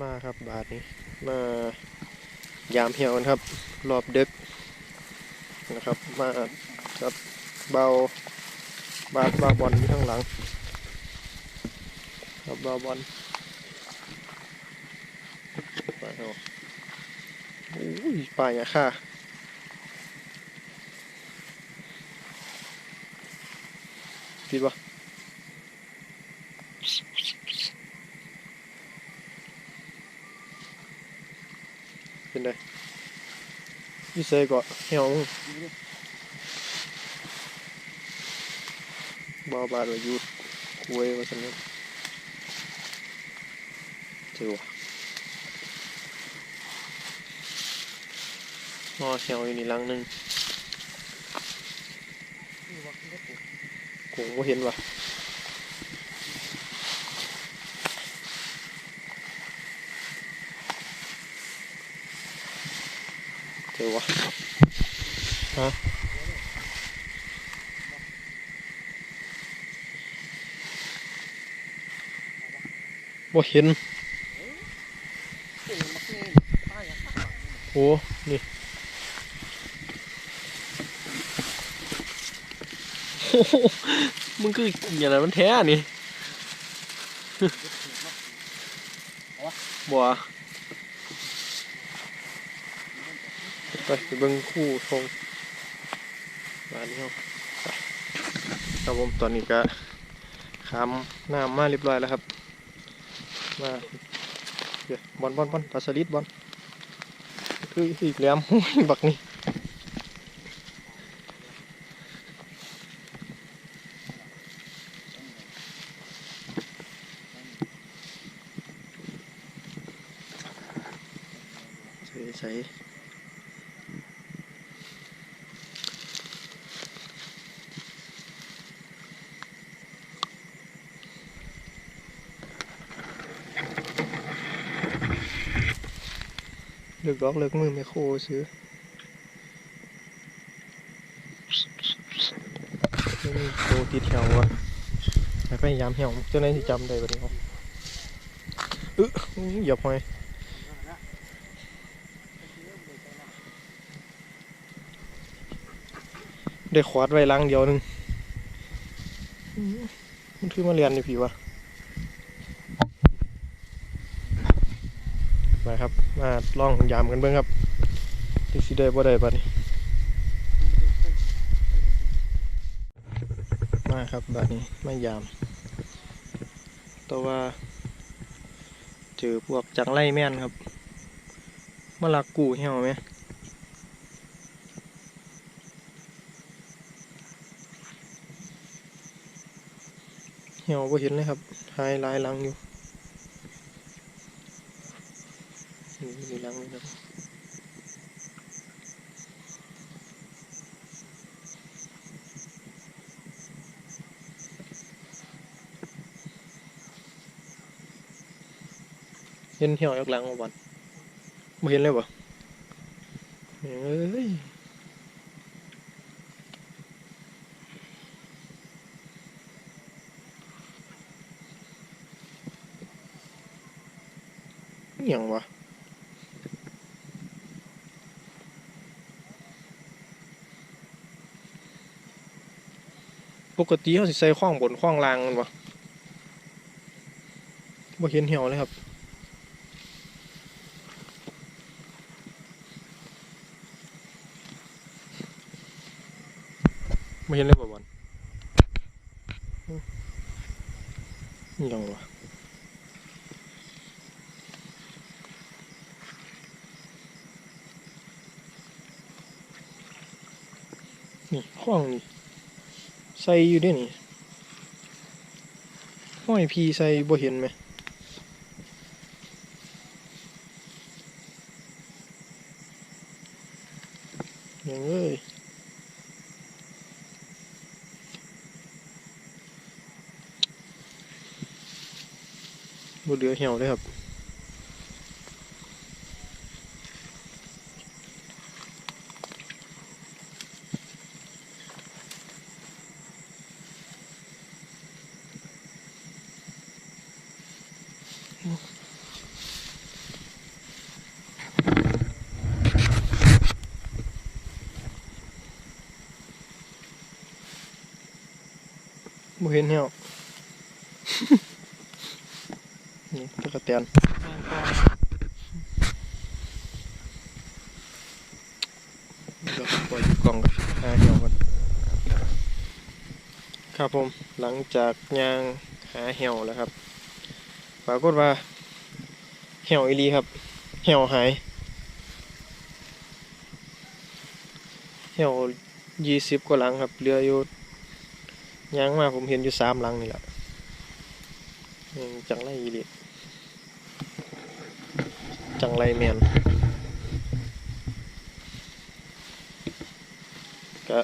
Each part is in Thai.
มาครับบาทนี้ มายามเหี่ยวกันครับ รอบดึกนะครับ มาครับเบาบาสบาบอลที่ข้างหลัง ครับบาบอลไปเอาอุ้ยป่าอย่าฆ่าผิดวะ เป็นไง ยี่เซ่ก็เหี่ยวมึงบาบาดว่ายุดคุยว่าสันนั้นเจ๋วะนอเหี่ยวอยู่นี่ลังหนึ่งกูไม่เห็นว่ะ วะฮะบ่เห็น โอ้นี่โอ้โหมึงคืออย่างไรมันแท้นี่ บัว ไปไปเบิ้งคู่ทงมานี่เฮาไปครับผมตอนนี้ก็ขามน้ำมาเรียบร้อยแล้วครับ มาเดี๋ยวบอลบอลบอลปลาสลิดบอลคืออีกแล้วบักนี่ใส่ใส่ เลือกดอกเลือกมือไมโครซื้อไม่มีโตติดแถววะไปพยายามแถวเจ้าหนที่จำได้บัดนี้ครับอึ๊ะเหยียบหอยได้ขวาดไว้ลังเดียวหนึงมันคือมาเรียนนี่พี่วะไปครับ มาลองยามกันเบิ่งครับที่สิได้บ่ได้บัดนี้มาครับบัดนี้ไมายามแต่ว่า เจอพวกจังไรแม่นครับมาลักกูเหี่ยวไหมเหี่ยวบ่เห็นเลยครับหายหลายหลังอยู่ นี่มีหลังนึงครับเห็นเหี่ยวจากหลังมาบ่อนบ่เห็นเลยบ่เอ้ยอิหยังวะป กติเขาสิใส่ข้องบนข้องล่างมันบ่บ่เห็นเหี่ยวเลยครับไม่เห็นเลยบ่บอลยังว นี่ห้องนี่ใส่อยู่เด้วยนี่ห้อยพีใส่บ่เห็นไหมอยังเอ้ยบ่เหลือเหี่ยวเลยครับ เห็นเหี่ยวนี่ตะกะแตนเดี๋ยวปล่อยอยู่กล่องกันหาเหี่ยวกันครับผมหลังจากยางหาเหี่ยวแล้วครับปรากฏว่าเหี่ยวอีลีครับ เหี่ยวหาย เหี่ยวยี่สิบกว่าหลังครับเหลืออยู่ ย่างมาผมเห็นอยู่สามหลังนี่แหละยังจังไรอีหลีจังไรแมนก็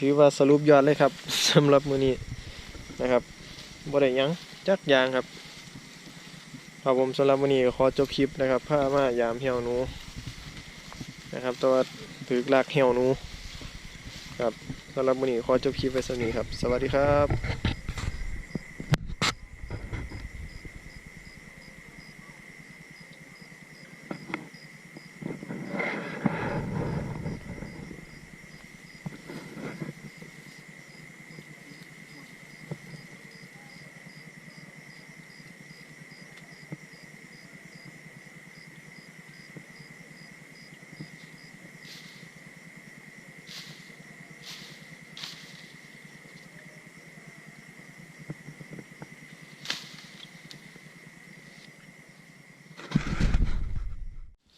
ถือว่าสรุปยอดเลยครับสำหรับมือนี้นะครับบ่ได้ยังจักยางครับครับผมสำหรับวันนี้ขอจบคลิปนะครับผ้ามายามเหี่ยวหนูนะครับตัวถือลากเหี่ยวหนูครับ สำหรับวันนี้ขอจบคลิปไว้สนี้ครับ สวัสดีครับ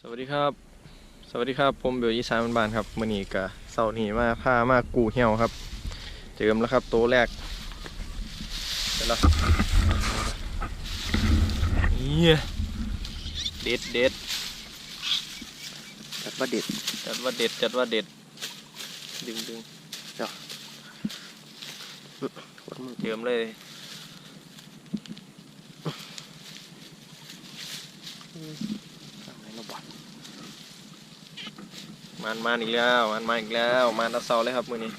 ส วัสดีครับ สวัสดีครับ ผมเบลยี่สามบานครับมื่อนี้กะเสาร์นี้มาพามากูเหี่ยวครับเจิมแล้วครับโตวแรกเสร็จแล้วเนี่ยเด็ดเด็ดจัดว่าเด็ดจัดว่าเด็ดจัดว่าเด็ด ดึงดึงขวดมือเจิมเลยทางไหนเราบอด มันมาอีกแล้วมันมาอีกแล้วมันตะเสาเลยครับมื่อนี้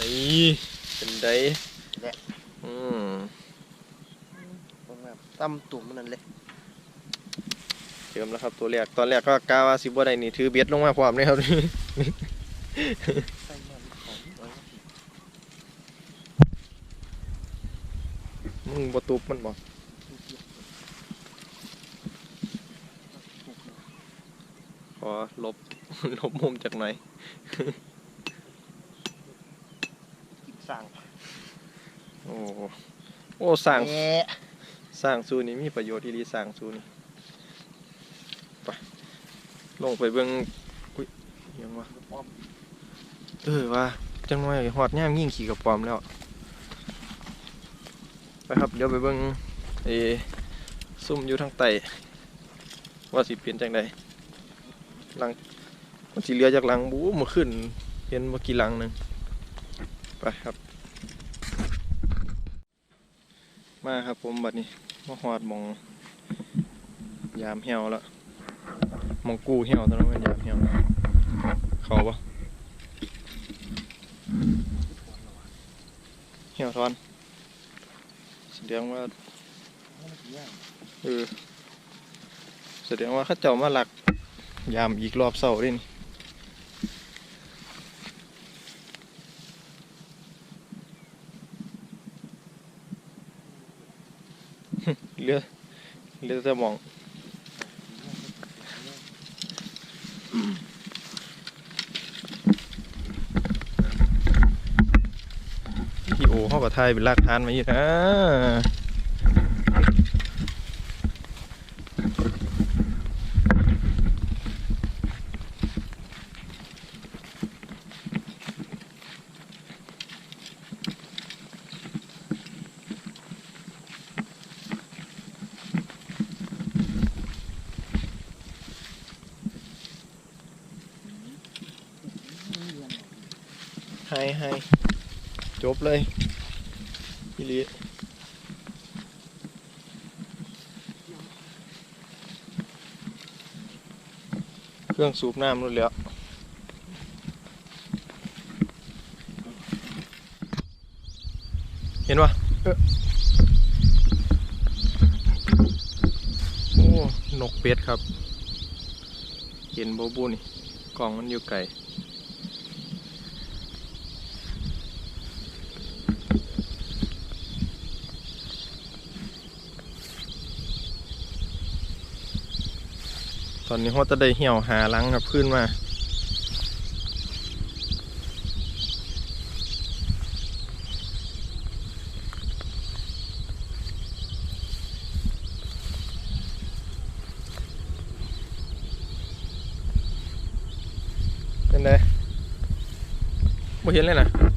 นี่เป็นไดอืมผมแบบตั้มตุ่มมันนั่นเลยเจิมแล้วครับตัวแรกตอนแรกก็กาวาสิบ่ได้นี่ถือเบ็ดลงมาพร้อมเลยครับ ใส่มันของไว้ มึงบ่ตุบมันบ่ขอลบ ลบมุมจากหน่อยกินสั่งโอ้โอ้สร้างแหะสร้างซูนี่มีประโยชน์ที่ดีสร้างซูนี่ไปลงไปเบิ่งอุ้ยอิหยังวะป้อมเออว่าจังหน่อยหอดย่ามยิ่งขี่กับปอมแล้ว ไปครับ เดี๋ยวไปเบิ่งไอ้ซุ่มอยู่ทางใต้ว่าสิเปลี่ยนจังใดหลังมันสิเลือจากหลังบูมาขึ้นเห็นเมื่อกี้หลังหนึ่งไปครับ มาครับผมบัดนี้มาหอดมอง ยามเหี่ยวแล้วมองกูเหี่ยวตอนนั้นมันยามเหี่ยวเขาปะเหี่ยวทอน แสดงว่าเออแสดงว่าข้าเจ้ามาหลัก ยามอีกรอบเสาร์ดินเลือเลือแต่หมอง พี่โอเขากับไทยเป็นรากฐานมาอยู่นะให้ให้ จบเลยพี่ลีเครื่องสูบน้ำนู่นแล้วเห็นปะเออโอ้ นกเป็ดครับ เห็นโบบูนี่กล่องมันอยู่ไกล ตอนนี้เขาจะได้เหี่ยวหาลังครับขึ้นมาเป็นไงบ่เห็นเลยนะ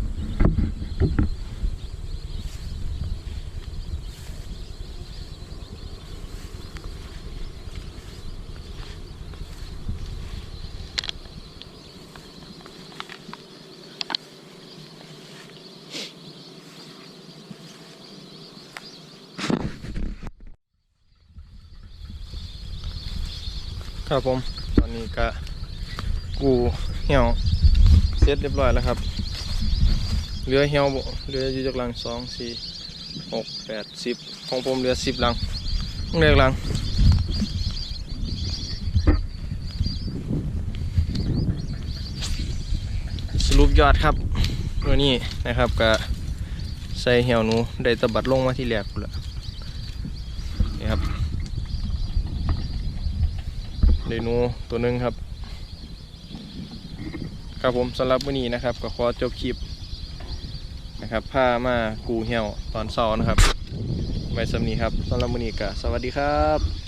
ครับผมตอนนี้ก็กูเหี่ยวเสร็จเรียบร้อยแล้วครับเหลือเหี่ยวบ่เหลืออยู่จากลังสองสี่หกแปดสิบของผมเหลือสิบลังเลืออกลังสรุปยอดครับวันนี้นะครับก็ใส่เหี่ยวหนูได้ตะบัดลงมาที่แหลกพุ่นละนี่ครับ ได้หนูตัวหนึงครับ ครับผมสำหรับวันนี้นะครับ ก็ขอจบคลิปนะครับผ้ามากูเหี่ยวตอนซ้อนะครับไว้สำนีครับสำหรับวันนี้ก็สวัสดีครับ